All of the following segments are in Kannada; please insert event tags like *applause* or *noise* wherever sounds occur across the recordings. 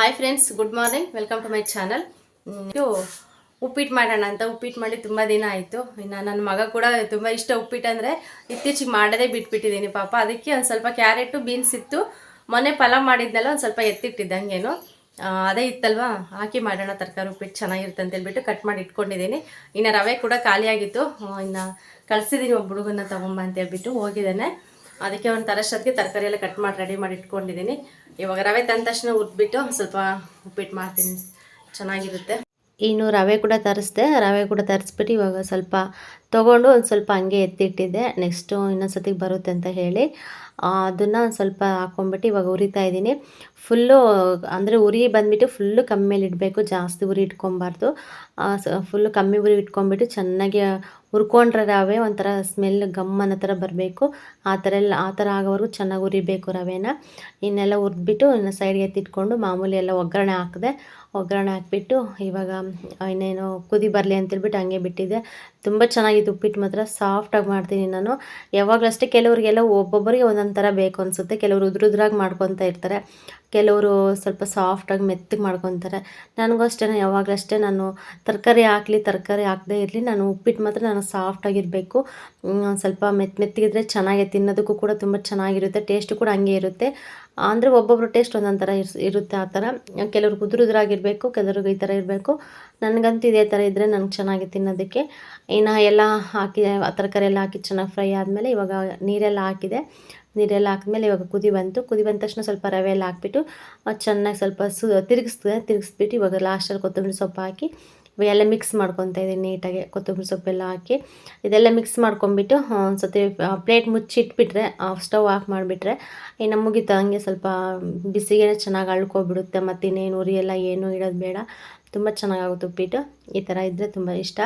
Hi friends good morning welcome to my channel ಇದು ಉಪ್ಪಿಟ್ಟು ಮಾಡೋಣ ಅಂತ ಉಪ್ಪಿಟ್ಟು ಮಾಡಿ ತುಂಬ ದಿನ ಆಯಿತು. ಇನ್ನು ನನ್ನ ಮಗ ಕೂಡ ತುಂಬ ಇಷ್ಟ ಉಪ್ಪಿಟ್ಟು ಅಂದರೆ ಇತ್ತೀಚೆಗೆ ಮಾಡೋದೇ ಬಿಟ್ಬಿಟ್ಟಿದ್ದೀನಿ ಪಾಪ. ಅದಕ್ಕೆ ಒಂದು ಸ್ವಲ್ಪ ಕ್ಯಾರೆಟು ಬೀನ್ಸ್ ಇತ್ತು. ಮೊನ್ನೆ ಪಲಾವ್ ಮಾಡಿದ್ನಲ್ಲ ಒಂದು ಸ್ವಲ್ಪ ಎತ್ತಿಟ್ಟಿದ್ದೆ ಹಂಗೇನು ಆ, ಅದೇ ಇತ್ತಲ್ವಾ? ಹಾಕಿ ಮಾಡೋಣ ತರಕಾರಿ ಉಪ್ಪಿಟ್ಟು ಚೆನ್ನಾಗಿರುತ್ತೆ ಅಂತ ಹೇಳ್ಬಿಟ್ಟು ಕಟ್ ಮಾಡಿ ಇಟ್ಕೊಂಡಿದ್ದೀನಿ. ಇನ್ನು ರವೆ ಕೂಡ ಖಾಲಿಯಾಗಿತ್ತು. ಇನ್ನು ಕಳಿಸಿದ್ದೀನಿ ಒಬ್ಬ ಹುಡುಗನ ತೊಗೊಂಬ ಅಂತ ಹೇಳ್ಬಿಟ್ಟು ಹೋಗಿದ್ದಾನೆ. ಅದಕ್ಕೆ ಒಂದು ತರಷ್ಟೊತ್ತಿಗೆ ತರಕಾರಿ ಎಲ್ಲ ಕಟ್ ಮಾಡಿ ರೆಡಿ ಮಾಡಿ ಇಟ್ಕೊಂಡಿದ್ದೀನಿ ಇವಾಗ ರವೆ ತಂದ ತಕ್ಷಣ ಉದ್ಬಿಟ್ಟು ಸ್ವಲ್ಪ ಉಪ್ಪಿಟ್ಟು ಮಾಡ್ತೀನಿ. ಚೆನ್ನಾಗಿರುತ್ತೆ. ಇನ್ನು ರವೆ ಕೂಡ ತರಿಸ್ದೆ. ರವೆ ಕೂಡ ತರಿಸ್ಬಿಟ್ಟು ಇವಾಗ ಸ್ವಲ್ಪ ತೊಗೊಂಡು ಒಂದು ಸ್ವಲ್ಪ ಹಂಗೆ ಎತ್ತಿಟ್ಟಿದ್ದೆ. ನೆಕ್ಸ್ಟು ಇನ್ನೊಂದು ಬರುತ್ತೆ ಅಂತ ಹೇಳಿ. ಅದನ್ನು ಸ್ವಲ್ಪ ಹಾಕ್ಕೊಂಬಿಟ್ಟು ಇವಾಗ ಉರಿತಾ ಇದ್ದೀನಿ ಫುಲ್ಲು ಅಂದರೆ ಉರಿ ಬಂದುಬಿಟ್ಟು ಫುಲ್ಲು ಕಮ್ಮಿ ಮೇಲೆ ಇಡಬೇಕು. ಜಾಸ್ತಿ ಉರಿ ಇಟ್ಕೊಬಾರ್ದು. ಫುಲ್ಲು ಕಮ್ಮಿ ಉರಿ ಇಟ್ಕೊಂಬಿಟ್ಟು ಚೆನ್ನಾಗಿ ಹುರ್ಕೊಂಡ್ರೆ ರವೆ ಒಂಥರ ಸ್ಮೆಲ್ ಗಮ್ ಅನ್ನೋ ಥರ ಬರಬೇಕು. ಆ ಥರ ಎಲ್ಲ, ಆ ಥರ ಆಗೋವರೆಗೂ ಚೆನ್ನಾಗಿ ಉರಿಬೇಕು ರವೆನ. ಇನ್ನೆಲ್ಲ ಹುರಿದ್ಬಿಟ್ಟು ಇನ್ನು ಸೈಡ್ಗೆ ಎತ್ತಿಟ್ಕೊಂಡು ಮಾಮೂಲಿ ಎಲ್ಲ ಒಗ್ಗರಣೆ ಹಾಕಿದೆ. ಒಗ್ಗರಣೆ ಹಾಕ್ಬಿಟ್ಟು ಇವಾಗ ಇನ್ನೇನು ಕುದಿ ಬರಲಿ ಅಂತೇಳ್ಬಿಟ್ಟು ಹಂಗೆ ಬಿಟ್ಟಿದ್ದೆ ತುಂಬ ಚೆನ್ನಾಗಿತ್ತು ಉಪ್ಪಿಟ್ಟು ಮಾತ್ರ. ಸಾಫ್ಟಾಗಿ ಮಾಡ್ತೀನಿ ನಾನು. ಯಾವಾಗಲಷ್ಟೇ ಕೆಲವರಿಗೆಲ್ಲ ಒಬ್ಬೊಬ್ಬರಿಗೆ ಒಂದೊಂದು ಥರ ಬೇಕು ಅನಿಸುತ್ತೆ. ಕೆಲವರು ಉದ್ರುದ್ರಾಗಿ ಮಾಡ್ಕೊತಾ ಇರ್ತಾರೆ. ಕೆಲವರು ಸ್ವಲ್ಪ ಸಾಫ್ಟಾಗಿ ಮೆತ್ತಗೆ ಮಾಡ್ಕೊತಾರೆ. ನನಗೂ ಅಷ್ಟೇ ಯಾವಾಗಲಷ್ಟೇ ನಾನು ತರಕಾರಿ ಹಾಕಲಿ, ತರಕಾರಿ ಹಾಕದೇ ಇರಲಿ, ನಾನು ಉಪ್ಪಿಟ್ಟು ಮಾತ್ರ ನಾನು ಸಾಫ್ಟಾಗಿರಬೇಕು. ಸ್ವಲ್ಪ ಮೆತ್ ಮೆತ್ತಗಿದ್ರೆ ಚೆನ್ನಾಗಿ ತಿನ್ನೋದಕ್ಕೂ ಕೂಡ ತುಂಬ ಚೆನ್ನಾಗಿರುತ್ತೆ, ಟೇಸ್ಟ್ ಕೂಡ ಹಂಗೆ ಇರುತ್ತೆ. ಅಂದರೆ ಒಬ್ಬೊಬ್ರು ಟೇಸ್ಟ್ ಒಂದೊಂದು ಥರ ಇರುತ್ತೆ ಆ ಥರ. ಕೆಲವ್ರಿಗೆ ಉದುರು ಉದುರಾಗಿರಬೇಕು ಕೆಲವ್ರಿಗೆ ಈ ಥರ ಇರಬೇಕು. ನನಗಂತೂ ಇದೇ ಥರ ಇದ್ದರೆ ನನಗೆ ಚೆನ್ನಾಗಿ ತಿನ್ನೋದಕ್ಕೆ. ಇನ್ನು ಎಲ್ಲ ಹಾಕಿ ತರಕಾರಿ ಎಲ್ಲ ಹಾಕಿ ಚೆನ್ನಾಗಿ ಫ್ರೈ ಆದಮೇಲೆ ಇವಾಗ ನೀರೆಲ್ಲ ಹಾಕಿದೆ. ನೀರೆಲ್ಲ ಹಾಕಿದ್ಮೇಲೆ ಇವಾಗ ಕುದಿ ಬಂತು. ಕುದಿ ಬಂದ ತಕ್ಷಣ ಸ್ವಲ್ಪ ರವೆ ಎಲ್ಲ ಹಾಕ್ಬಿಟ್ಟು ಚೆನ್ನಾಗಿ ಸ್ವಲ್ಪ ಸು ತಿರುಗಿಸ್ತದೆ ತಿರುಗಿಸ್ಬಿಟ್ಟು ಇವಾಗ ಲಾಸ್ಟಲ್ಲಿ ಕೊತ್ತಂಬರಿ ಸೊಪ್ಪು ಹಾಕಿ ಇವೆಲ್ಲ ಮಿಕ್ಸ್ ಮಾಡ್ಕೊತಾ ಇದ್ದೀನಿ ನೀಟಾಗಿ ಕೊತ್ತಂಬರಿ ಸೊಪ್ಪೆಲ್ಲ ಹಾಕಿ. ಇದೆಲ್ಲ ಮಿಕ್ಸ್ ಮಾಡ್ಕೊಂಬಿಟ್ಟು ಒಂದು ಸತಿ ಪ್ಲೇಟ್ ಮುಚ್ಚಿಟ್ಬಿಟ್ರೆ ಸ್ಟವ್ ಆಫ್ ಮಾಡಿಬಿಟ್ರೆ, ಇನ್ನು ಮುಗೀತು ಹಂಗೆ ಸ್ವಲ್ಪ ಬಿಸಿಗೆ ಚೆನ್ನಾಗಿ ಅಳ್ಕೊಬಿಡುತ್ತೆ, ಮತ್ತು ಇನ್ನೇನು ಉರಿ ಎಲ್ಲ ಏನೂ ಇಡೋದು ಬೇಡ. ತುಂಬ ಚೆನ್ನಾಗಾಗುತ್ತೆ ಉಪ್ಪಿಟ್ಟು. ಈ ಥರ ಇದ್ದರೆ ತುಂಬ ಇಷ್ಟ.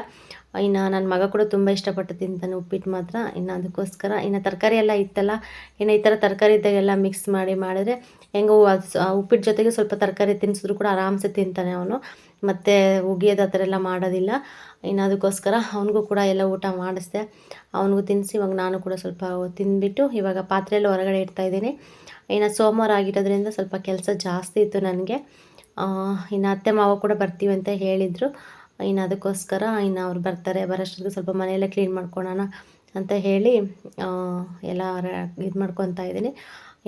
ಇನ್ನು ನನ್ನ ಮಗ ಕೂಡ ತುಂಬ ಇಷ್ಟಪಟ್ಟು ತಿಂತಾನೆ ಉಪ್ಪಿಟ್ಟು ಮಾತ್ರ. ಇನ್ನು ಅದಕ್ಕೋಸ್ಕರ, ಇನ್ನು ತರಕಾರಿ ಎಲ್ಲ ಇತ್ತಲ್ಲ, ಇನ್ನು ಈ ಥರ ತರಕಾರಿ ಇದ್ದಾಗೆಲ್ಲ ಮಿಕ್ಸ್ ಮಾಡಿ ಮಾಡಿದ್ರೆ ಹೆಂಗೋ ಉಪ್ಪಿಟ್ಟು ಜೊತೆಗೆ ಸ್ವಲ್ಪ ತರಕಾರಿ ತಿನ್ನಿಸಿದ್ರು ಕೂಡ ಆರಾಮ್ಸೆ ತಿಂತಾನೆ ಅವನು. ಮತ್ತು ಉಗಿಯೋದು ಆ ಥರ ಎಲ್ಲ ಮಾಡೋದಿಲ್ಲ. ಇನ್ನು ಅದಕ್ಕೋಸ್ಕರ ಅವನಿಗೂ ಕೂಡ ಎಲ್ಲ ಊಟ ಮಾಡಿಸ್ದೆ. ಅವನಿಗೂ ತಿನ್ನಿಸಿ, ಇವಾಗ ನಾನು ಕೂಡ ಸ್ವಲ್ಪ ತಿಂದುಬಿಟ್ಟು ಇವಾಗ ಪಾತ್ರೆಯಲ್ಲಿ ಹೊರಗಡೆ ಇಡ್ತಾ ಇದ್ದೀನಿ. ಇನ್ನು ಸೋಮವಾರ ಆಗಿರೋದ್ರಿಂದ ಸ್ವಲ್ಪ ಕೆಲಸ ಜಾಸ್ತಿ ಇತ್ತು ನನಗೆ. ಇನ್ನು ಅತ್ತೆ ಮಾವ ಕೂಡ ಬರ್ತೀವಿ ಅಂತ ಹೇಳಿದರು. ಇನ್ನು ಅದಕ್ಕೋಸ್ಕರ ಇನ್ನು ಅವ್ರು ಬರ್ತಾರೆ. ಬರೋಷ್ಟೊತ್ತಿಗೆ ಸ್ವಲ್ಪ ಮನೆಯಲ್ಲೇ ಕ್ಲೀನ್ ಮಾಡ್ಕೊಳೋಣ ಅಂತ ಹೇಳಿ ಎಲ್ಲ ಇದು ಮಾಡ್ಕೊತಾ ಇದ್ದೀನಿ.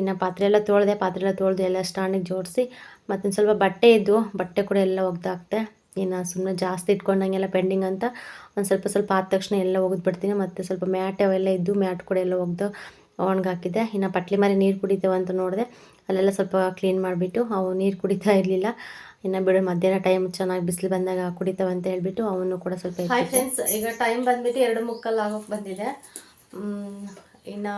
ಇನ್ನು ಪಾತ್ರೆ ಎಲ್ಲ ತೊಳೆದೆ, ಪಾತ್ರೆ ಎಲ್ಲ ತೊಳೆದು ಎಲ್ಲ ಸ್ಟ್ಯಾಂಡಿಗೆ ಜೋಡಿಸಿ ಮತ್ತು ಸ್ವಲ್ಪ ಬಟ್ಟೆ ಇದ್ವು ಬಟ್ಟೆ ಕೂಡ ಎಲ್ಲ ಒಗ್ದಾಕ್ತೆ ಇನ್ನು ಸುಮ್ಮನೆ ಜಾಸ್ತಿ ಇಟ್ಕೊಂಡಂಗೆಲ್ಲ ಪೆಂಡಿಂಗ್ ಅಂತ ಒಂದು ಸ್ವಲ್ಪ ಸ್ವಲ್ಪ ಆದ ತಕ್ಷಣ ಎಲ್ಲ ಒಗೆದ್ಬಿಡ್ತೀನಿ ಮತ್ತು ಸ್ವಲ್ಪ ಮ್ಯಾಟ್ ಅವೆಲ್ಲ ಇದ್ದು ಮ್ಯಾಟ್ ಕೂಡ ಎಲ್ಲ ಒಗ್ದು ಒಣಗಾಕಿದ್ದೆ ಇನ್ನು ಪಟ್ಲಿ ಮರಿ ನೀರು ಕುಡಿತೇವೆ ಅಂತ ನೋಡಿದೆ. ಅಲ್ಲೆಲ್ಲ ಸ್ವಲ್ಪ ಕ್ಲೀನ್ ಮಾಡಿಬಿಟ್ಟು ಅವು ನೀರು ಕುಡಿತಾ ಇರಲಿಲ್ಲ. ಇನ್ನು ಬಿಡು ಮಧ್ಯಾಹ್ನ ಟೈಮ್ ಚೆನ್ನಾಗಿ ಬಿಸಿಲು ಬಂದಾಗ ಕುಡಿತಾವೆ ಅಂತ ಹೇಳ್ಬಿಟ್ಟು ಅವನು ಕೂಡ ಸ್ವಲ್ಪ ಹಾಯ್ ಫ್ರೆಂಡ್ಸ್ ಈಗ ಟೈಮ್ ಬಂದ್ಬಿಟ್ಟು ಎರಡು ಮುಕ್ಕಲ್ಲಿ ಆಗೋಕೆ ಬಂದಿದೆ. ಇನ್ನು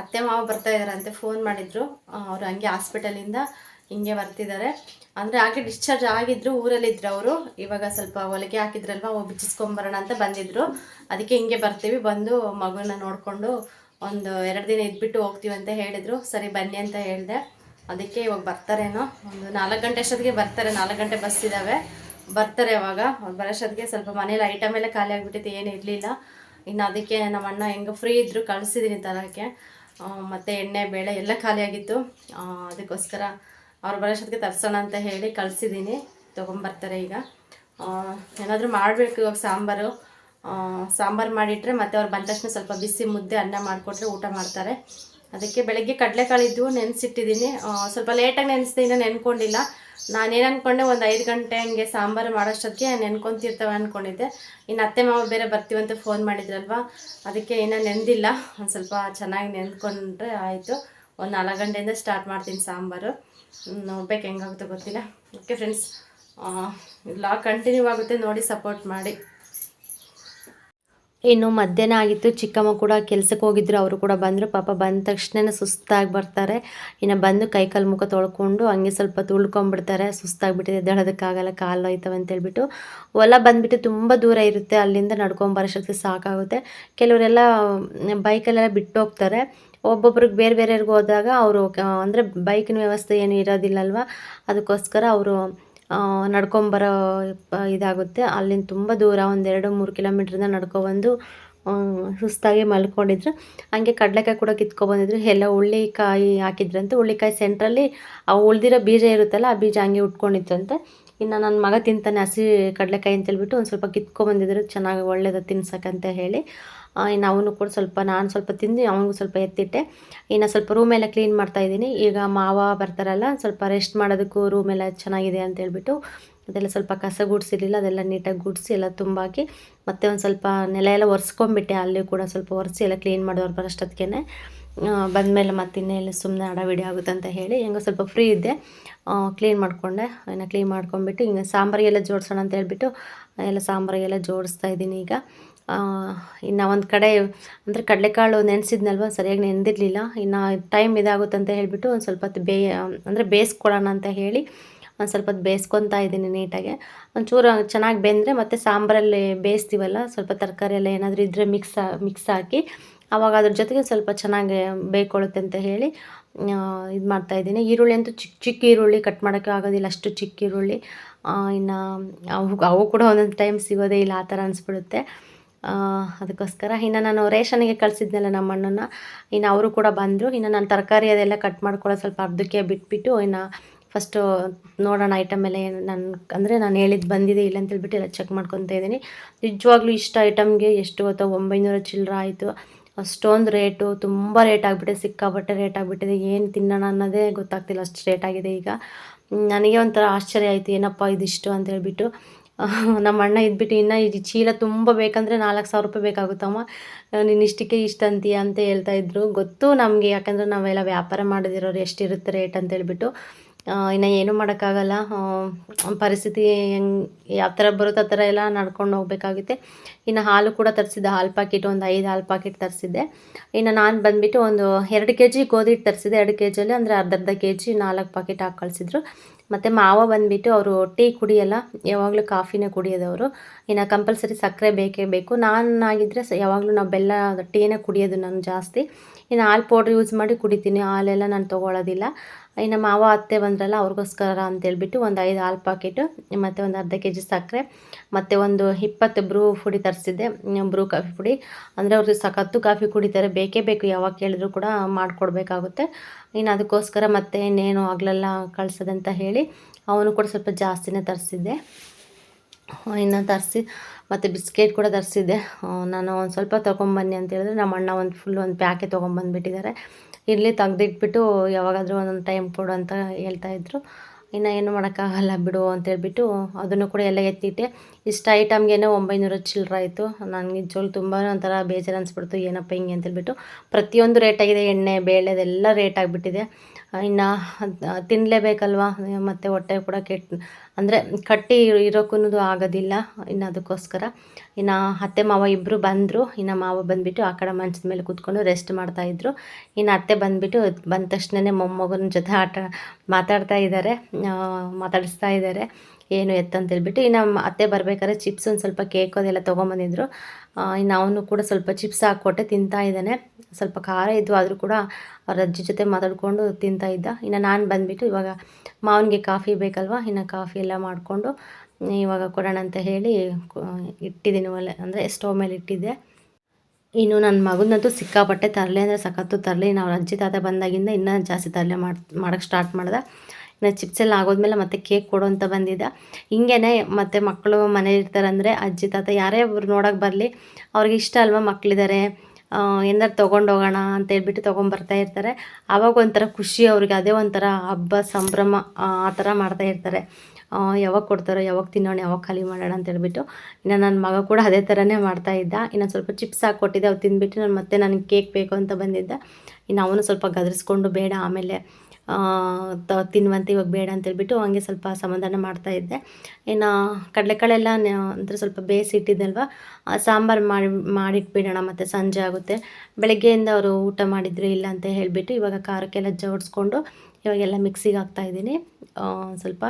ಅತ್ತೆ ಮಾವ ಬರ್ತಾ ಇದ್ದಾರಂತೆ ಫೋನ್ ಮಾಡಿದ್ರು. ಅವರು ಹಂಗೆ ಹಾಸ್ಪಿಟಲಿಂದ ಹಿಂಗೆ ಬರ್ತಿದ್ದಾರೆ. ಅಂದರೆ ಆಕೆ ಡಿಸ್ಚಾರ್ಜ್ ಆಗಿದ್ರು ಊರಲ್ಲಿದ್ರು ಅವರು. ಇವಾಗ ಸ್ವಲ್ಪ ಹೊಲಿಗೆ ಹಾಕಿದ್ರಲ್ವ ಬಿಚ್ಚಿಸ್ಕೊಂಬರೋಣ ಅಂತ ಬಂದಿದ್ರು. ಅದಕ್ಕೆ ಹಿಂಗೆ ಬರ್ತೀವಿ, ಬಂದು ಮಗುನ ನೋಡಿಕೊಂಡು ಒಂದು ಎರಡು ದಿನ ಇದ್ಬಿಟ್ಟು ಹೋಗ್ತೀವಿ ಅಂತ ಹೇಳಿದರು. ಸರಿ, ಬನ್ನಿ ಅಂತ ಹೇಳಿದೆ. ಅದಕ್ಕೆ ಇವಾಗ ಬರ್ತಾರೇನೋ, ಒಂದು ನಾಲ್ಕು ಗಂಟೆ ಅಷ್ಟೊತ್ತಿಗೆ ಬರ್ತಾರೆ, ನಾಲ್ಕು ಗಂಟೆ ಬಸ್ ಇದ್ದಾವೆ ಬರ್ತಾರೆ ಇವಾಗ. ಬರೋಷ್ಟೊತ್ತಿಗೆ ಸ್ವಲ್ಪ ಮನೇಲಿ ಐಟಮ್ ಎಲ್ಲ ಖಾಲಿ ಆಗಿಬಿಟ್ಟಿತ್ತು, ಏನು ಇರಲಿಲ್ಲ. ಇನ್ನು ಅದಕ್ಕೆ ನಮ್ಮ ಅಣ್ಣ ಹೆಂಗೆ ಫ್ರೀ ಇದ್ದರು ಕಳಿಸಿದ್ದೀನಿ ತರೋಕ್ಕೆ ಮತ್ತು ಎಣ್ಣೆ, ಬೇಳೆ ಎಲ್ಲ ಖಾಲಿಯಾಗಿತ್ತು ಅದಕ್ಕೋಸ್ಕರ ಅವ್ರು ಬರೋಷ್ಟೊತ್ತಿಗೆ ತರಿಸೋಣ ಅಂತ ಹೇಳಿ ಕಳಿಸಿದ್ದೀನಿ. ತೊಗೊಂಬರ್ತಾರೆ ಈಗ. ಏನಾದರೂ ಮಾಡಬೇಕು ಇವಾಗ ಸಾಂಬಾರು. ಸಾಂಬಾರು ಮಾಡಿಟ್ರೆ ಮತ್ತೆ ಅವ್ರು ಬಂದ ತಕ್ಷಣ ಸ್ವಲ್ಪ ಬಿಸಿ ಮುದ್ದೆ ಅನ್ನ ಮಾಡಿಕೊಟ್ರೆ ಊಟ ಮಾಡ್ತಾರೆ. ಅದಕ್ಕೆ ಬೆಳಗ್ಗೆ ಕಡಲೆಕಾಳು ಇದ್ವು ನೆನೆಸಿಟ್ಟಿದ್ದೀನಿ ಸ್ವಲ್ಪ ಲೇಟಾಗಿ ನೆನೆಸ್ದೆ, ಇನ್ನೂ ನೆನ್ಕೊಂಡಿಲ್ಲ. ನಾನೇನು ಅಂದ್ಕೊಂಡೆ ಒಂದು ಐದು ಗಂಟೆ ಹಂಗೆ ಸಾಂಬಾರು ಮಾಡೋಷ್ಟೊತ್ತಿಗೆ ನೆನ್ಕೊಂತಿರ್ತವೆ ಅಂದ್ಕೊಂಡಿದ್ದೆ ಇನ್ನು ಅತ್ತೆ ಮಾವ ಬೇರೆ ಬರ್ತೀವಂತ ಫೋನ್ ಮಾಡಿದ್ರಲ್ವ? ಅದಕ್ಕೆ ಇನ್ನೂ ನೆನೆದಿಲ್ಲ ಒಂದು ಸ್ವಲ್ಪ ಚೆನ್ನಾಗಿ ನೆನ್ಕೊಂಡ್ರೆ ಆಯಿತು. ಒಂದು ನಾಲ್ಕು ಗಂಟೆಯಿಂದ ಸ್ಟಾರ್ಟ್ ಮಾಡ್ತೀನಿ ಸಾಂಬಾರು. ನೋಡ್ಬೇಕು ಹೆಂಗಾಗುತ್ತೆ ಗೊತ್ತಿಲ್ಲ. ಓಕೆ ಫ್ರೆಂಡ್ಸ್ ಲಾಗ್ ಕಂಟಿನ್ಯೂ ಆಗುತ್ತೆ. ನೋಡಿ ಸಪೋರ್ಟ್ ಮಾಡಿ. ಇನ್ನು ಮಧ್ಯಾಹ್ನ ಆಗಿತ್ತು, ಚಿಕ್ಕಮ್ಮ ಕೂಡ ಕೆಲಸಕ್ಕೆ ಹೋಗಿದ್ರು, ಅವರು ಕೂಡ ಬಂದರು. ಪಾಪ ಬಂದ ತಕ್ಷಣ ಸುಸ್ತಾಗಿ ಬರ್ತಾರೆ. ಇನ್ನು ಬಂದು ಕೈ ಕಾಲು ಮುಖ ತೊಳ್ಕೊಂಡು ಹಂಗೆ ಸ್ವಲ್ಪ ತುಳ್ಕೊಂಬಿಡ್ತಾರೆ ಸುಸ್ತಾಗಿಬಿಟ್ಟಿದೆ, ಎದ್ದೇಳೋದಕ್ಕಾಗಲ್ಲ, ಕಾಲು ಹೋಯ್ತವೆ ಅಂತೇಳ್ಬಿಟ್ಟು ಹೊಲ ಬಂದುಬಿಟ್ಟು ತುಂಬ ದೂರ ಇರುತ್ತೆ, ಅಲ್ಲಿಂದ ನಡ್ಕೊಂಬರೋಷ್ಟೊತ್ತಿಗೆ ಸಾಕಾಗುತ್ತೆ. ಕೆಲವರೆಲ್ಲ ಬೈಕಲ್ಲೆಲ್ಲ ಬಿಟ್ಟು ಹೋಗ್ತಾರೆ. ಒಬ್ಬೊಬ್ರಿಗೆ ಬೇರೆ ಬೇರೆಯವ್ರಿಗೆ ಹೋದಾಗ ಅವರು ಅಂದರೆ ಬೈಕಿನ ವ್ಯವಸ್ಥೆ ಏನು ಇರೋದಿಲ್ಲಲ್ವ? ಅದಕ್ಕೋಸ್ಕರ ಅವರು ನಡ್ಕೊಂಬರೋ ಇದಾಗುತ್ತೆ. ಅಲ್ಲಿಂದ ತುಂಬ ದೂರ ಒಂದೆರಡು ಮೂರು ಕಿಲೋಮೀಟ್ರಿಂದ ನಡ್ಕೊಬಂದು ಸುಸ್ತಾಗಿ ಮಲ್ಕೊಂಡಿದ್ರು. ಹಂಗೆ ಕಡಲೆಕಾಯಿ ಕೂಡ ಕಿತ್ಕೊಬಂದಿದ್ರು. ಎಲ್ಲ ಹುಳ್ಳಿಕಾಯಿ ಹಾಕಿದ್ರಂತೆ. ಹುಳ್ಳಿಕಾಯಿ ಸೆಂಟ್ರಲ್ಲಿ ಆ ಉಳ್ದಿರೋ ಬೀಜ ಇರುತ್ತಲ್ಲ, ಆ ಬೀಜ ಹಂಗೆ ಉಟ್ಕೊಂಡಿತ್ತಂತೆ ಇನ್ನು ನನ್ನ ಮಗ ತಿಂತಾನೆ ಹಸಿ ಕಡಲೆಕಾಯಿ ಅಂತೇಳ್ಬಿಟ್ಟು ಒಂದು ಸ್ವಲ್ಪ ಕಿತ್ಕೊಬಂದಿದ್ರು. ಚೆನ್ನಾಗಿ ಒಳ್ಳೇದು ತಿನ್ಸಕ್ಕಂತ ಹೇಳಿ. ಇನ್ನು ಅವನು ಕೂಡ ಸ್ವಲ್ಪ ನಾನು ಸ್ವಲ್ಪ ತಿಂದು ಅವನಿಗೂ ಸ್ವಲ್ಪ ಎತ್ತಿಟ್ಟೆ. ಇನ್ನು ಸ್ವಲ್ಪ ರೂಮೆಲ್ಲ ಕ್ಲೀನ್ ಮಾಡ್ತಾಯಿದ್ದೀನಿ ಈಗ ಮಾವ ಬರ್ತಾರಲ್ಲ, ಸ್ವಲ್ಪ ರೆಸ್ಟ್ ಮಾಡೋದಕ್ಕೂ ರೂಮೆಲ್ಲ ಚೆನ್ನಾಗಿದೆ ಅಂತ ಹೇಳ್ಬಿಟ್ಟು ಅದೆಲ್ಲ ಸ್ವಲ್ಪ ಕಸ ಗುಡಿಸಿರಲಿಲ್ಲ, ಅದೆಲ್ಲ ನೀಟಾಗಿ ಗುಡಿಸಿ ಎಲ್ಲ ತುಂಬಾಕಿ ಮತ್ತೆ ಒಂದು ಸ್ವಲ್ಪ ನೆಲ ಎಲ್ಲ ಒರೆಸ್ಕೊಂಬಿಟ್ಟೆ ಅಲ್ಲಿ ಕೂಡ ಸ್ವಲ್ಪ ಒರೆಸಿ ಎಲ್ಲ ಕ್ಲೀನ್ ಮಾಡೋರು ಬರೋಷ್ಟೊತ್ತಿಗೆ ಬಂದಮೇಲೆ ಮತ್ತೆ ಇನ್ನೆಲ್ಲ ಸುಮ್ಮನೆ ಅಡವಿಡಿ ಆಗುತ್ತೆ ಅಂತ ಹೇಳಿ ಹೆಂಗೋ ಸ್ವಲ್ಪ ಫ್ರೀ ಇದ್ದೆ. ಕ್ಲೀನ್ ಮಾಡಿಕೊಂಡೆ. ಇನ್ನು ಕ್ಲೀನ್ ಮಾಡ್ಕೊಂಬಿಟ್ಟು ಹಿಂಗೆ ಸಾಂಬಾರಿಗೆಲ್ಲ ಜೋಡಿಸೋಣ ಅಂತ ಹೇಳ್ಬಿಟ್ಟು ಎಲ್ಲ ಸಾಂಬಾರಿಗೆಲ್ಲ ಜೋಡಿಸ್ತಾ ಇದ್ದೀನಿ ಈಗ. ಇನ್ನು ಒಂದು ಕಡೆ ಅಂದರೆ ಕಡಲೆಕಾಳು ನೆನೆಸಿದ್ನಲ್ವ? ಸರಿಯಾಗಿ ನೆನೆದಿರಲಿಲ್ಲ ಇನ್ನು ಟೈಮ್ ಇದಾಗುತ್ತೆ ಅಂತ ಹೇಳಿಬಿಟ್ಟು ಒಂದು ಸ್ವಲ್ಪ ಹೊತ್ತು ಬೇ, ಅಂದರೆ ಬೇಯಿಸ್ಕೊಳ್ಳೋಣ ಅಂತ ಹೇಳಿ ಒಂದು ಸ್ವಲ್ಪ ಹೊತ್ತು ಬೇಯಿಸ್ಕೊತಾ ಇದ್ದೀನಿ ನೀಟಾಗಿ. ಒಂಚೂರು ಚೆನ್ನಾಗಿ ಬೆಂದರೆ ಮತ್ತು ಸಾಂಬಾರಲ್ಲಿ ಬೇಯಿಸ್ತೀವಲ್ಲ, ಸ್ವಲ್ಪ ತರಕಾರಿ ಎಲ್ಲ ಏನಾದರೂ ಇದ್ದರೆ ಮಿಕ್ಸ್ ಮಿಕ್ಸ್ ಹಾಕಿ ಆವಾಗ ಅದ್ರ ಜೊತೆಗೆ ಸ್ವಲ್ಪ ಚೆನ್ನಾಗಿ ಬೇಯ್ಕೊಳ್ಳುತ್ತೆ ಅಂತ ಹೇಳಿ ಇದು ಮಾಡ್ತಾಯಿದ್ದೀನಿ ಈರುಳ್ಳಿ ಅಂತೂ ಚಿಕ್ಕ ಚಿಕ್ಕ ಈರುಳ್ಳಿ ಕಟ್ ಮಾಡೋಕ್ಕೆ ಆಗೋದಿಲ್ಲ, ಅಷ್ಟು ಚಿಕ್ಕ ಈರುಳ್ಳಿ. ಇನ್ನು ಅವು ಅವು ಕೂಡ ಒಂದೊಂದು ಟೈಮ್ ಸಿಗೋದೇ ಇಲ್ಲ, ಆ ಥರ ಅನಿಸ್ಬಿಡುತ್ತೆ. ಅದಕ್ಕೋಸ್ಕರ ಇನ್ನು ನಾನು ರೇಷನ್ಗೆ ಕಳಿಸಿದ್ನಲ್ಲ ನಮ್ಮ ಅಣ್ಣನ, ಇನ್ನು ಅವರು ಕೂಡ ಬಂದರು. ಇನ್ನು ನಾನು ತರಕಾರಿ ಅದೆಲ್ಲ ಕಟ್ ಮಾಡ್ಕೊಳ್ಳೋ ಸ್ವಲ್ಪ ಅರ್ಧಕ್ಕೆ ಬಿಟ್ಬಿಟ್ಟು ಇನ್ನು ಫಸ್ಟು ನೋಡೋಣ ಐಟಮ್ ಎಲ್ಲ ಏನು ನಾನು ಅಂದರೆ ನಾನು ಹೇಳಿದ್ದು ಬಂದಿದೆ ಇಲ್ಲ ಅಂತೇಳ್ಬಿಟ್ಟು ಎಲ್ಲ ಚೆಕ್ ಮಾಡ್ಕೊತಾ ಇದ್ದೀನಿ. ನಿಜವಾಗ್ಲೂ ಇಷ್ಟ ಐಟಮ್ಗೆ ಎಷ್ಟು ಗೊತ್ತಾ ಒಂಬೈನೂರ ಚಿಲ್ಲರ ಆಯಿತು. ಅಷ್ಟೊಂದು ರೇಟು ತುಂಬ ರೇಟ್ ಆಗಿಬಿಟ್ಟಿದೆ, ಸಿಕ್ಕಾಪಟ್ಟೆ ರೇಟ್ ಆಗಿಬಿಟ್ಟಿದೆ. ಏನು ತಿನ್ನೋಣ ಅನ್ನೋದೇ ಗೊತ್ತಾಗ್ತಿಲ್ಲ ಅಷ್ಟು ರೇಟ್ ಆಗಿದೆ ಈಗ. ನನಗೆ ಒಂಥರ ಆಶ್ಚರ್ಯ ಆಯಿತು, ಏನಪ್ಪ ಇದಿಷ್ಟು ಅಂತ ಹೇಳ್ಬಿಟ್ಟು *laughs* ನಮ್ಮ ಅಣ್ಣ ಇದ್ಬಿಟ್ಟು ಇನ್ನು ಈ ಚೀಲ ತುಂಬ ಬೇಕಂದರೆ ನಾಲ್ಕು ಸಾವಿರ ರೂಪಾಯಿ ಬೇಕಾಗುತ್ತಮ್ಮ. ನೀನು ಇಷ್ಟಕ್ಕೆ ಇಷ್ಟು ಅಂತೀಯ ಅಂತ ಹೇಳ್ತಾ ಇದ್ರು. ಗೊತ್ತು ನಮಗೆ ಯಾಕಂದರೆ ನಾವೆಲ್ಲ ವ್ಯಾಪಾರ ಮಾಡಿದಿರೋರು ಎಷ್ಟಿರುತ್ತೆ ರೇಟ್ ಅಂತ ಹೇಳ್ಬಿಟ್ಟು. ಇನ್ನು ಏನೂ ಮಾಡೋಕ್ಕಾಗಲ್ಲ. ಪರಿಸ್ಥಿತಿ ಹೆಂಗೆ, ಯಾವ ಥರ ಬರುತ್ತೆ ಆ ಥರ ಎಲ್ಲ ನಡ್ಕೊಂಡು ಹೋಗಬೇಕಾಗುತ್ತೆ. ಇನ್ನು ಹಾಲು ಕೂಡ ತರಿಸಿದ್ದೆ. ಹಾಲು ಪಾಕಿಟ್ ಒಂದು ಐದು ಹಾಲು ಪಾಕಿಟ್ ತರಿಸಿದ್ದೆ. ಇನ್ನು ನಾನು ಬಂದುಬಿಟ್ಟು ಒಂದು ಎರಡು ಕೆ ಜಿ ಗೋಧಿ ಹಿಟ್ಟು ತರಿಸಿದ್ದೆ. ಎರಡು ಕೆ ಜಿಯಲ್ಲಿ ಅಂದರೆ ಅರ್ಧ ಅರ್ಧ ಕೆ ಜಿ ನಾಲ್ಕು ಪಾಕೆಟ್ ಹಾಕಿ ಕಳಿಸಿದ್ರು. ಮತ್ತು ಮಾವ ಬಂದುಬಿಟ್ಟು ಅವರು ಟೀ ಕುಡಿಯಲ್ಲ. ಯಾವಾಗಲೂ ಕಾಫಿನೇ ಕುಡಿಯೋದವರು. ಇನ್ನು ಕಂಪಲ್ಸರಿ ಸಕ್ಕರೆ ಬೇಕೇ ಬೇಕು. ನಾನಾಗಿದ್ದರೆ ಯಾವಾಗಲೂ ನಾವು ಬೆಲ್ಲ, ಟೀನೇ ಕುಡಿಯೋದು ನಾನು ಜಾಸ್ತಿ. ಇನ್ನು ಹಾಲು ಪೌಡ್ರ್ ಯೂಸ್ ಮಾಡಿ ಕುಡಿತೀನಿ. ಹಾಲೆಲ್ಲ ನಾನು ತೊಗೊಳ್ಳೋದಿಲ್ಲ ಇನ್ನು ಮಾವ, ಅತ್ತೆ ಬಂದ್ರಲ್ಲ, ಅವ್ರಿಗೋಸ್ಕರ ಅಂತೇಳ್ಬಿಟ್ಟು ಒಂದು ಐದು ಹಾಲು ಪಾಕೆಟು ಮತ್ತು ಒಂದು ಅರ್ಧ ಕೆ ಜಿ ಸಕ್ಕರೆ, ಮತ್ತು ಒಂದು ಇಪ್ಪತ್ತು ಬ್ರೂ ಪುಡಿ ತರಿಸಿದ್ದೆ. ಬ್ರೂ ಕಾಫಿ ಪುಡಿ. ಅಂದರೆ ಅವ್ರಿಗೆ ಸಖತ್ತು ಕಾಫಿ ಕುಡಿತಾರೆ. ಬೇಕೇ ಬೇಕು. ಯಾವಾಗ ಕೇಳಿದ್ರು ಕೂಡ ಮಾಡಿಕೊಡ್ಬೇಕಾಗುತ್ತೆ. ಇನ್ನು ಅದಕ್ಕೋಸ್ಕರ ಮತ್ತೆ ಇನ್ನೇನು ಆಗಲೆಲ್ಲ ಕಳ್ಸೋದಂತ ಹೇಳಿ ಅವನು ಕೂಡ ಸ್ವಲ್ಪ ಜಾಸ್ತಿನೇ ತರಿಸಿದ್ದೆ. ಇನ್ನು ತರಿಸಿ, ಮತ್ತು ಬಿಸ್ಕೆಟ್ ಕೂಡ ತರಿಸಿದ್ದೆ. ನಾನು ಒಂದು ಸ್ವಲ್ಪ ತೊಗೊಂಬನ್ನಿ ಅಂತ ಹೇಳಿದ್ರೆ ನಮ್ಮ ಅಣ್ಣ ಒಂದು ಫುಲ್ ಒಂದು ಪ್ಯಾಕೆ ತೊಗೊಂಬಂದುಬಿಟ್ಟಿದ್ದಾರೆ. ಇಲ್ಲಿ ತೆಗ್ದಿಟ್ಬಿಟ್ಟು ಯಾವಾಗಾದರೂ ಒಂದೊಂದು ಟೈಮ್ ಕೊಡು ಅಂತ ಹೇಳ್ತಾಯಿದ್ರು ಇನ್ನು ಏನು ಮಾಡೋಕ್ಕಾಗಲ್ಲ ಬಿಡು ಅಂತೇಳ್ಬಿಟ್ಟು ಅದನ್ನು ಕೂಡ ಎಲ್ಲ ಎತ್ತಿಟ್ಟೆ. ಇಷ್ಟು ಐಟಮ್ಗೆ ಒಂಬೈನೂರ ಚಿಲ್ಲರೆ ಆಯಿತು. ನನಗೆ ನಿಜವಾಗ್ಲು ತುಂಬ ಒಂಥರ ಬೇಜಾರು ಅನಿಸ್ಬಿಡ್ತು. ಏನಪ್ಪ ಹಿಂಗೆ ಅಂತೇಳ್ಬಿಟ್ಟು ಪ್ರತಿಯೊಂದು ರೇಟಾಗಿದೆ ಎಣ್ಣೆ, ಬೇಳೆ ಅದೆಲ್ಲ ರೇಟ್ ಆಗಿಬಿಟ್ಟಿದೆ. ಇನ್ನು ತಿನ್ನಲೇಬೇಕಲ್ವಾ ಮತ್ತು ಹೊಟ್ಟೆ ಕೂಡ ಕೆಟ್ಟ ಅಂದರೆ ಕಟ್ಟಿ ಇರೋಕ್ಕೂ ಆಗೋದಿಲ್ಲ ಇನ್ನು ಅದಕ್ಕೋಸ್ಕರ. ಇನ್ನು ಅತ್ತೆ ಮಾವ ಇಬ್ಬರು ಬಂದರು. ಇನ್ನು ಮಾವ ಬಂದುಬಿಟ್ಟು ಆ ಕಡೆ ಮಂಚದ ಮೇಲೆ ಕೂತ್ಕೊಂಡು ರೆಸ್ಟ್ ಮಾಡ್ತಾಯಿದ್ರು ಇನ್ನು ಅತ್ತೆ ಬಂದುಬಿಟ್ಟು ಬಂದ ತಕ್ಷಣವೇ ಮೊಮ್ಮಗನ ಜೊತೆ ಆಟ, ಮಾತಾಡ್ತಾ ಇದ್ದಾರೆ ಮಾತಾಡಿಸ್ತಾ ಇದ್ದಾರೆ ಏನು ಎತ್ತಂತೇಳ್ಬಿಟ್ಟು ಇನ್ನು ಅತ್ತೆ ಬರಬೇಕಾದ್ರೆ ಚಿಪ್ಸ್ ಒಂದು ಸ್ವಲ್ಪ ಕೇಕ್ ಅದೆಲ್ಲ ತೊಗೊಂಬಂದಿದ್ರು. ಇನ್ನು ಅವನು ಕೂಡ ಸ್ವಲ್ಪ ಚಿಪ್ಸ್ ಹಾಕ್ಕೊಟ್ಟೆ ತಿಂತಾ ಇದ್ದಾನೆ. ಸ್ವಲ್ಪ ಖಾರ ಇದ್ದು ಆದರೂ ಕೂಡ ಅವ್ರ ಅಜ್ಜಿ ಜೊತೆ ಮಾತಾಡಿಕೊಂಡು ತಿಂತಾ ಇದ್ದ. ಇನ್ನು ನಾನು ಬಂದುಬಿಟ್ಟು ಇವಾಗ ಮಾವನಿಗೆ ಕಾಫಿ ಬೇಕಲ್ವ, ಇನ್ನು ಕಾಫಿ ಎಲ್ಲ ಮಾಡಿಕೊಂಡು, ಇವಾಗ ಕೊಡೋಣ ಅಂತ ಹೇಳಿ ಇಟ್ಟಿದ್ದೀನಿ ಒಲೆ, ಅಂದರೆ ಸ್ಟವ್ ಮೇಲೆ ಇಟ್ಟಿದ್ದೆ. ಇನ್ನು ನನ್ನ ಮಗನಂತೂ ಸಿಕ್ಕಾಪಟ್ಟೆ ತರಲೆ, ಅಂದರೆ ಸಖತ್ತು ತರಲೆ. ನಾವು ಅಜ್ಜಿ ತಾತ ಬಂದಾಗಿಂದ ಇನ್ನೂ ಜಾಸ್ತಿ ತರಲೆ ಮಾಡಿ ಮಾಡೋಕ್ಕೆ ಸ್ಟಾರ್ಟ್ ಮಾಡ್ದೆ. ಇನ್ನು ಚಿಪ್ಸ್ ಎಲ್ಲ ಆಗೋದ್ಮೇಲೆ ಮತ್ತೆ ಕೇಕ್ ಕೊಡು ಅಂತ ಬಂದಿದ್ದ. ಹಿಂಗೇನೆ ಮತ್ತು ಮಕ್ಕಳು ಮನೇಲಿ ಇರ್ತಾರಂದರೆ ಅಜ್ಜಿ, ತಾತ ಯಾರೇ ಒಬ್ರು ನೋಡೋಕೆ ಬರಲಿ, ಅವ್ರಿಗೆ ಇಷ್ಟ ಅಲ್ವಾ ಮಕ್ಕಳಿದ್ದಾರೆ ಏನಾರು ತೊಗೊಂಡೋಗೋಣ ಅಂತ ಹೇಳ್ಬಿಟ್ಟು ತೊಗೊಂಬರ್ತಾ ಇರ್ತಾರೆ. ಆವಾಗ ಒಂಥರ ಖುಷಿ ಅವ್ರಿಗೆ, ಅದೇ ಒಂಥರ ಹಬ್ಬ, ಸಂಭ್ರಮ, ಆ ಥರ ಮಾಡ್ತಾ ಇರ್ತಾರೆ. ಯಾವಾಗ ಕೊಡ್ತಾರೋ, ಯಾವಾಗ ತಿನ್ನೋಣ, ಯಾವಾಗ ಖಾಲಿ ಮಾಡೋಣ ಅಂತ ಹೇಳ್ಬಿಟ್ಟು ಇನ್ನು ನನ್ನ ಮಗ ಕೂಡ ಅದೇ ಥರನೇ ಮಾಡ್ತಾ ಇದ್ದ. ಇನ್ನೊಂದು ಸ್ವಲ್ಪ ಚಿಪ್ಸ್ ಹಾಕ್ಕೊಟ್ಟಿದ್ದೆ ಅವ್ರು ತಿನ್ಬಿಟ್ಟು ನಾನು ಮತ್ತೆ ನನಗೆ ಕೇಕ್ ಬೇಕು ಅಂತ ಬಂದಿದ್ದ. ಇನ್ನು ಅವನು ಸ್ವಲ್ಪ ಗದರಿಸ್ಕೊಂಡು ಬೇಡ, ಆಮೇಲೆ ತಿನ್ನುವಂತೆ ಇವಾಗ ಬೇಡ ಅಂತೇಳ್ಬಿಟ್ಟು ಹಂಗೆ ಸ್ವಲ್ಪ ಸಮಾಧಾನ ಮಾಡ್ತಾ ಇದ್ದೆ. ಇನ್ನು ಕಡಲೆಕಾಳೆಲ್ಲ ಅಂದರೆ ಸ್ವಲ್ಪ ಬೇಯಿಸಿಟ್ಟಿದ್ದಲ್ವ ಸಾಂಬಾರು ಮಾಡಿ, ಮಾಡಿಟ್ಬಿಡೋಣ ಮತ್ತು ಸಂಜೆ ಆಗುತ್ತೆ. ಬೆಳಗ್ಗೆಯಿಂದ ಅವರು ಊಟ ಮಾಡಿದ್ರು ಇಲ್ಲ ಅಂತ ಹೇಳಿಬಿಟ್ಟು ಇವಾಗ ಖಾರಕ್ಕೆಲ್ಲ ಜೋಡಿಸ್ಕೊಂಡು ಇವಾಗೆಲ್ಲ ಮಿಕ್ಸಿಗೆ ಹಾಕ್ತಾಯಿದ್ದೀನಿ ಸ್ವಲ್ಪ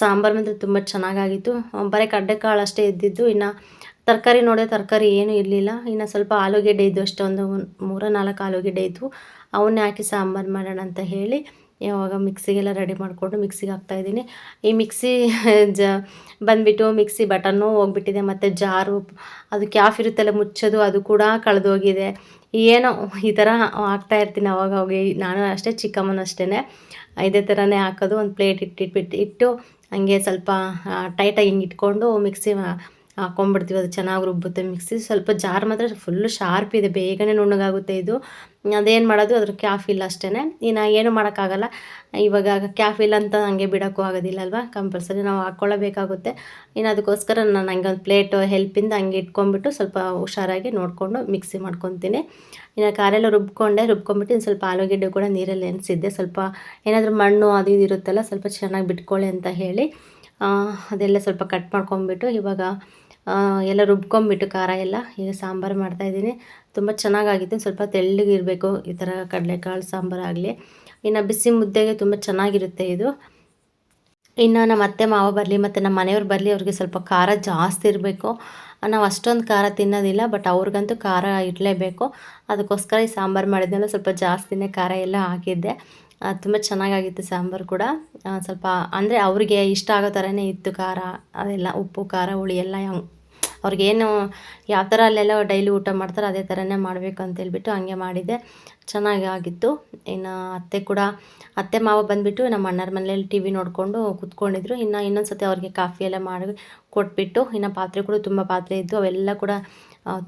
ಸಾಂಬಾರು ಮಾತ್ರ ತುಂಬ ಚೆನ್ನಾಗಾಗಿತ್ತು. ಬರೀ ಕಡಲೆಕಾಳು ಅಷ್ಟೇ ಇದ್ದಿದ್ದು, ಇನ್ನು ತರಕಾರಿ ನೋಡಿದ್ರೆ ತರಕಾರಿ ಏನು ಇರಲಿಲ್ಲ. ಇನ್ನು ಸ್ವಲ್ಪ ಆಲೂಗೆಡ್ಡೆ ಇದ್ದು ಅಷ್ಟೊಂದು ಮೂರ ನಾಲ್ಕು ಆಲೂಗೆಡ್ಡೆ ಇದ್ವು ಅವನ್ನೇ ಹಾಕಿ ಸಾಂಬಾರು ಮಾಡೋಣ ಅಂತ ಹೇಳಿ ಯಾವಾಗ ಮಿಕ್ಸಿಗೆಲ್ಲ ರೆಡಿ ಮಾಡಿಕೊಂಡು ಮಿಕ್ಸಿಗೆ ಹಾಕ್ತಾಯಿದ್ದೀನಿ ಈ ಮಿಕ್ಸಿ *laughs* ಜ ಬಂದುಬಿಟ್ಟು ಮಿಕ್ಸಿ ಬಟನ್ನು ಹೋಗ್ಬಿಟ್ಟಿದೆ, ಮತ್ತು ಜಾರು, ಅದು ಕ್ಯಾಫ್ ಇರುತ್ತಲ್ಲ ಮುಚ್ಚೋದು, ಅದು ಕೂಡ ಕಳೆದೋಗಿದೆ. ಏನೋ ಈ ಥರ ಹಾಕ್ತಾ ಇರ್ತೀನಿ ಅವಾಗ ಹೋಗಿ ನಾನು ಅಷ್ಟೇ, ಚಿಕ್ಕಮ್ಮನ ಅಷ್ಟೇ ಇದೇ ಥರನೇ ಹಾಕೋದು, ಒಂದು ಪ್ಲೇಟ್ ಇಟ್ಟಿಟ್ಬಿಟ್ಟು ಇಟ್ಟು ಹಂಗೆ ಸ್ವಲ್ಪ ಟೈಟಾಗಿ ಹಿಂಗೆ ಇಟ್ಕೊಂಡು ಮಿಕ್ಸಿ ಹಾಕೊಂಡ್ಬಿಡ್ತೀವಿ, ಅದು ಚೆನ್ನಾಗಿ ರುಬ್ಬುತ್ತೆ, ಮಿಕ್ಸಿ ಸ್ವಲ್ಪ ಜಾರ್ ಮಾತ್ರ ಫುಲ್ಲು ಶಾರ್ಪ್ ಇದೆ, ಬೇಗನೆ ನುಣ್ಣಗಾಗುತ್ತೆ ಇದು. ಅದೇನು ಮಾಡೋದು, ಅದ್ರ ಕ್ಯಾಫ್ ಇಲ್ಲ ಅಷ್ಟೇ ಇನ್ನು ಏನು ಮಾಡೋಕ್ಕಾಗಲ್ಲ. ಇವಾಗ ಕ್ಯಾಫ್ ಇಲ್ಲ ಅಂತ ಹಂಗೆ ಬಿಡೋಕ್ಕೂ ಆಗೋದಿಲ್ಲ ಅಲ್ವಾ? ಕಂಪಲ್ಸರಿ ನಾವು ಹಾಕ್ಕೊಳ್ಳಬೇಕಾಗುತ್ತೆ ಇನ್ನು ಅದಕ್ಕೋಸ್ಕರ ನಾನು ಹಂಗೆ ಒಂದು ಪ್ಲೇಟು ಹೆಲ್ಪಿಂದ ಹಂಗೆ ಇಟ್ಕೊಂಡ್ಬಿಟ್ಟು ಸ್ವಲ್ಪ ಹುಷಾರಾಗಿ ನೋಡಿಕೊಂಡು ಮಿಕ್ಸಿ ಮಾಡ್ಕೊತೀನಿ. ಇನ್ನು ಕಾರೆಲ್ಲ ರುಬ್ಕೊಂಡೆ, ರುಬ್ಕೊಂಡ್ಬಿಟ್ಟು ಇನ್ನು ಸ್ವಲ್ಪ ಆಲೂಗೆಡ್ಡೆ ಕೂಡ ನೀರಲ್ಲಿ ನೆನೆಸಿದ್ದೆ. ಸ್ವಲ್ಪ ಏನಾದರೂ ಮಣ್ಣು ಅದು ಇದು ಇರುತ್ತಲ್ಲ, ಸ್ವಲ್ಪ ಚೆನ್ನಾಗಿ ಬಿಟ್ಕೊಳ್ಳಿ ಅಂತ ಹೇಳಿ ಅದೆಲ್ಲ ಸ್ವಲ್ಪ ಕಟ್ ಮಾಡ್ಕೊಂಡ್ಬಿಟ್ಟು ಇವಾಗ ಎಲ್ಲ ರುಬ್ಕೊಂಬಿಟ್ಟು ಖಾರ ಎಲ್ಲ ಈಗ ಸಾಂಬಾರು ಮಾಡ್ತಾಯಿದ್ದೀನಿ ತುಂಬ ಚೆನ್ನಾಗಾಗಿತ್ತು. ಸ್ವಲ್ಪ ತೆಳ್ಳಗಿರಬೇಕು ಈ ಥರ ಕಡಲೆಕಾಳು ಸಾಂಬಾರು ಆಗಲಿ. ಇನ್ನು ಬಿಸಿ ಮುದ್ದೆಗೆ ತುಂಬ ಚೆನ್ನಾಗಿರುತ್ತೆ ಇದು. ಇನ್ನು ನಮ್ಮ ಅತ್ತೆ ಮಾವ ಬರಲಿ ಮತ್ತು ನಮ್ಮ ಮನೆಯವ್ರು ಬರಲಿ ಅವ್ರಿಗೆ ಸ್ವಲ್ಪ ಖಾರ ಜಾಸ್ತಿ ಇರಬೇಕು. ನಾವು ಅಷ್ಟೊಂದು ಖಾರ ತಿನ್ನೋದಿಲ್ಲ ಬಟ್ ಅವ್ರಿಗಂತೂ ಖಾರ ಇರಲೇಬೇಕು. ಅದಕ್ಕೋಸ್ಕರ ಈ ಸಾಂಬಾರು ಮಾಡಿದ್ನೆಲ್ಲ, ಸ್ವಲ್ಪ ಜಾಸ್ತಿನೇ ಖಾರ ಎಲ್ಲ ಹಾಕಿದ್ದೆ. ತುಂಬ ಚೆನ್ನಾಗಾಗಿತ್ತು ಸಾಂಬಾರು ಕೂಡ. ಸ್ವಲ್ಪ ಅಂದರೆ ಅವರಿಗೆ ಇಷ್ಟ ಆಗೋ ಥರನೇ ಇತ್ತು ಖಾರ. ಅದೆಲ್ಲ ಉಪ್ಪು, ಖಾರ, ಹುಳಿ ಎಲ್ಲ ಅವ್ರಿಗೇನು ಯಾವ ಥರ ಅಲ್ಲೆಲ್ಲ ಡೈಲಿ ಊಟ ಮಾಡ್ತಾರೋ ಅದೇ ಥರನೇ ಮಾಡಬೇಕು ಅಂತೇಳ್ಬಿಟ್ಟು ಹಂಗೆ ಮಾಡಿದ್ದೆ ಚೆನ್ನಾಗಿ ಆಗಿತ್ತು ಇನ್ನು ಅತ್ತೆ ಕೂಡ, ಅತ್ತೆ ಮಾವ ಬಂದುಬಿಟ್ಟು ನಮ್ಮ ಅಣ್ಣರ ಮನೇಲಿ ಟಿ ವಿ ನೋಡಿಕೊಂಡು ಕುತ್ಕೊಂಡಿದ್ರು. ಇನ್ನು ಇನ್ನೊಂದು ಸತಿ ಅವ್ರಿಗೆ ಕಾಫಿ ಎಲ್ಲ ಮಾಡಿ ಕೊಟ್ಬಿಟ್ಟು, ಇನ್ನು ಪಾತ್ರೆ ಕೂಡ ತುಂಬ ಪಾತ್ರೆ ಇದ್ದು ಅವೆಲ್ಲ ಕೂಡ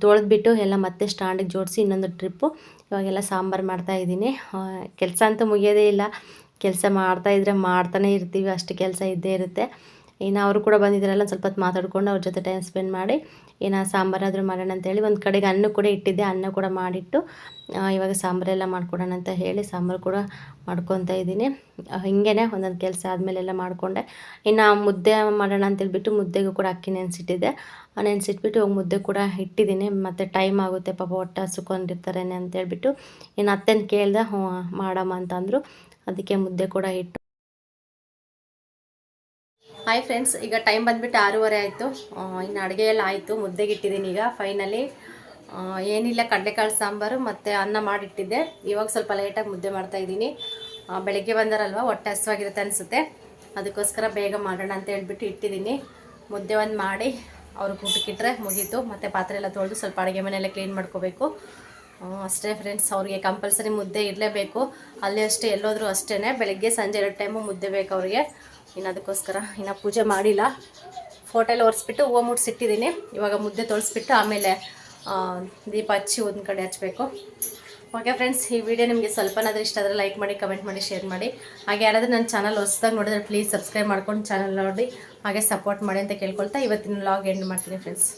ತೊಳೆದ್ಬಿಟ್ಟು ಎಲ್ಲ ಮತ್ತೆ ಸ್ಟ್ಯಾಂಡಿಗೆ ಜೋಡಿಸಿ ಇನ್ನೊಂದು ಟ್ರಿಪ್ಪು. ಇವಾಗೆಲ್ಲ ಸಾಂಬಾರು ಮಾಡ್ತಾಯಿದ್ದೀನಿ ಕೆಲಸ ಅಂತೂ ಮುಗಿಯೋದೇ ಇಲ್ಲ. ಕೆಲಸ ಮಾಡ್ತಾಯಿದ್ರೆ ಮಾಡ್ತಾನೆ ಇರ್ತೀವಿ. ಅಷ್ಟು ಕೆಲಸ ಇದ್ದೇ ಇರುತ್ತೆ. ಇನ್ನು ಅವರು ಕೂಡ ಬಂದಿದ್ದಾರಲ್ಲ ಸ್ವಲ್ಪ ಹೊತ್ತು ಮಾತಾಡ್ಕೊಂಡು ಅವ್ರ ಜೊತೆ ಟೈಮ್ ಸ್ಪೆಂಡ್ ಮಾಡಿ, ಏನೋ ಸಾಂಬಾರಾದರೂ ಮಾಡೋಣ ಅಂತೇಳಿ ಒಂದು ಕಡೆಗೆ ಅನ್ನ ಕೂಡ ಇಟ್ಟಿದ್ದೆ, ಅನ್ನ ಕೂಡ ಮಾಡಿಟ್ಟು ಇವಾಗ ಸಾಂಬಾರೆಲ್ಲ ಮಾಡ್ಕೊಡೋಣ ಅಂತ ಹೇಳಿ ಸಾಂಬಾರು ಕೂಡ ಮಾಡ್ಕೊತಾ ಇದ್ದೀನಿ. ಹಿಂಗೇನೆ ಒಂದೊಂದು ಕೆಲಸ ಆದಮೇಲೆಲ್ಲ ಮಾಡಿಕೊಂಡೆ. ಇನ್ನು ಮುದ್ದೆ ಮಾಡೋಣ ಅಂತೇಳ್ಬಿಟ್ಟು ಮುದ್ದೆಗೂ ಕೂಡ ಅಕ್ಕಿ ನೆನೆಸಿಟ್ಟಿದ್ದೆ. ನೆನೆಸಿಟ್ಬಿಟ್ಟು ಹೋಗಿ ಮುದ್ದೆ ಕೂಡ ಇಟ್ಟಿದ್ದೀನಿ. ಮತ್ತು ಟೈಮ್ ಆಗುತ್ತೆ, ಪಾಪ ಹೊಟ್ಟೆ ಹಸುಕೊಂಡಿರ್ತಾರೇನೆ ಅಂತೇಳ್ಬಿಟ್ಟು ಇನ್ನು ಅತ್ತೆನ ಕೇಳಿದೆ ಹ್ಞೂ ಮಾಡಮ್ಮ ಅಂತಂದರು. ಅದಕ್ಕೆ ಮುದ್ದೆ ಕೂಡ ಇಟ್ಟು ಹಾಯ್ ಫ್ರೆಂಡ್ಸ್ ಈಗ ಟೈಮ್ ಬಂದ್ಬಿಟ್ಟು ಆರೂವರೆ ಆಯಿತು. ಇನ್ನು ಅಡುಗೆ ಎಲ್ಲ ಆಯಿತು, ಮುದ್ದೆಗೆ ಇಟ್ಟಿದ್ದೀನಿ ಈಗ. ಫೈನಲಿ ಏನಿಲ್ಲ, ಕಡಲೆಕಾಳು ಸಾಂಬಾರು ಮತ್ತು ಅನ್ನ ಮಾಡಿಟ್ಟಿದ್ದೆ. ಇವಾಗ ಸ್ವಲ್ಪ ಲೇಟಾಗಿ ಮುದ್ದೆ ಮಾಡ್ತಾಯಿದ್ದೀನಿ ಬೆಳಗ್ಗೆ ಬಂದಾರಲ್ವ, ಹೊಟ್ಟೆ ಹಸುವಾಗಿರುತ್ತೆ ಅನಿಸುತ್ತೆ. ಅದಕ್ಕೋಸ್ಕರ ಬೇಗ ಮಾಡೋಣ ಅಂತ ಹೇಳ್ಬಿಟ್ಟು ಇಟ್ಟಿದ್ದೀನಿ. ಮುದ್ದೆ ಒಂದು ಮಾಡಿ ಅವ್ರಿಗೆ ಊಟಕ್ಕಿಟ್ರೆ ಮುಗೀತು. ಮತ್ತು ಪಾತ್ರೆ ಎಲ್ಲ ತೊಳೆದು ಸ್ವಲ್ಪ ಅಡುಗೆ ಮನೆಯೆಲ್ಲ ಕ್ಲೀನ್ ಮಾಡ್ಕೋಬೇಕು. ಅಷ್ಟೇ ಫ್ರೆಂಡ್ಸ್ ಅವ್ರಿಗೆ ಕಂಪಲ್ಸರಿ ಮುದ್ದೆ ಇರಲೇಬೇಕು. ಅಲ್ಲಿ ಅಷ್ಟೇ, ಎಲ್ಲೋದ್ರೂ ಅಷ್ಟೇ ಬೆಳಗ್ಗೆ ಸಂಜೆ ಎರಡು ಟೈಮು ಮುದ್ದೆ ಬೇಕು ಅವ್ರಿಗೆ. ಇನ್ನು ಅದಕ್ಕೋಸ್ಕರ ಇನ್ನು ಪೂಜೆ ಮಾಡಿಲ್ಲ. ಫೋಟೋ ಎಲ್ಲ ಒರೆಸ್ಬಿಟ್ಟು ಹೂವು ಮುಟ್ಸಿಟ್ಟಿದ್ದೀನಿ ಇವಾಗ ಮುದ್ದೆ ತೊಳೆಸ್ಬಿಟ್ಟು ಆಮೇಲೆ ದೀಪ ಹಚ್ಚಿ ಒಂದು ಕಡೆ ಹಚ್ಚಬೇಕು ಓಕೆ ಫ್ರೆಂಡ್ಸ್ ಈ ವಿಡಿಯೋ ನಿಮಗೆ ಸ್ವಲ್ಪನಾದರೂ ಇಷ್ಟ ಆದರೆ ಲೈಕ್ ಮಾಡಿ ಕಮೆಂಟ್ ಮಾಡಿ ಶೇರ್ ಮಾಡಿ. ಹಾಗೆ ಯಾರಾದರೂ ನನ್ನ ಚಾನಲ್ ಹೊಸದಾಗಿ ನೋಡಿದ್ರೆ ಪ್ಲೀಸ್ ಸಬ್ಸ್ಕ್ರೈಬ್ ಮಾಡ್ಕೊಂಡು ಚಾನಲ್ ನೋಡಿ. ಹಾಗೆ ಸಪೋರ್ಟ್ ಮಾಡಿ ಅಂತ ಕೇಳ್ಕೊಳ್ತಾ ಇವತ್ತಿನ ಲಾಗ್ ಎಂಡ್ ಮಾಡ್ತೀನಿ ಫ್ರೆಂಡ್ಸ್